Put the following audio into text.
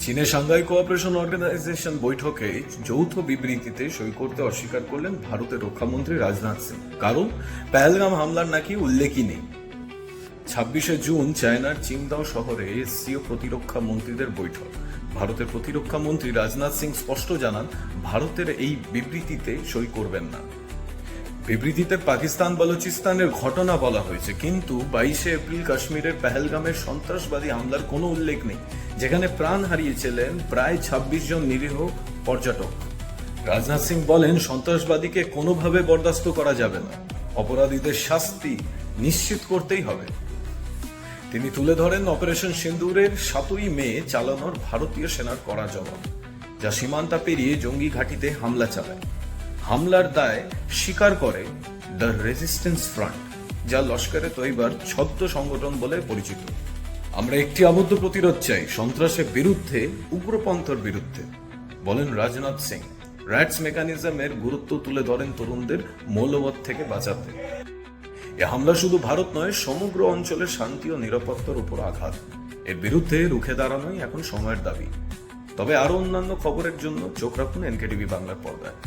চীনের Shanghai cooperation organisation বৈঠকে যৌথ বিবৃতিতে সই করতে অস্বীকার করলেন ভারতের রক্ষামন্ত্রী রাজনাথ সিং। কারণ পেহেলগাম হামলার নাকি উল্লেখই নেই। ছাব্বিশে জুন চায়নার চিংদাও শহরে এসসিও প্রতিরক্ষা মন্ত্রীদের বৈঠক। ভারতের প্রতিরক্ষা মন্ত্রী রাজনাথ সিং স্পষ্ট জানান, ভারতের এই বিবৃতিতে সই করবেন না। বিবৃতিতে পাকিস্তান বালুচিস্তানের ঘটনা বলা হয়েছে। কিন্তু বাইশে এপ্রিল কাশ্মীরের পেহেলগামের সন্ত্রাসবাদী হামলার কোনো উল্লেখ নেই। যেখানে প্রাণ হারিয়েছিলেন প্রায় ছাব্বিশ জন নিরীহ পর্যটক। রাজনাথ সিং বলেন, সন্ত্রাসবাদীকে কোনোভাবে বরদাস্ত করা যাবে না। অপরাধীদের শাস্তি নিশ্চিত করতেই হবে। তিনি তুলে ধরেন, অপারেশন সিন্দুরের সাতই মে চালানোর ভারতীয় সেনার করা জবাব। যা সীমান্তা পেরিয়ে জঙ্গি ঘাঁটিতে হামলা চালায়। হামলার দায় স্বীকার করে দ্য রেজিস্ট্যান্স ফ্রন্ট, যা লস্করে তৈবার ছদ্ম সংগঠন বলে পরিচিত। আমরা একটি আবদ্ধ প্রতিরোধ চাই, সন্ত্রাসের বিরুদ্ধে, উগ্রপন্থর বিরুদ্ধে। বলেন রাজনাথ সিং, রাইটস মেকানিজমের গুরুত্ব তুলে ধরেন তরুণদের মৌলবোধ থেকে বাঁচাতে। এ হামলা শুধু ভারত নয়, সমগ্র অঞ্চলের শান্তি ও নিরাপত্তার উপর আঘাত। এর বিরুদ্ধে রুখে দাঁড়ানোই এখন সময়ের দাবি। তবে আরও অন্যান্য খবরের জন্য চোখ রাখুন এনকেটিভি বাংলার পর্দায়।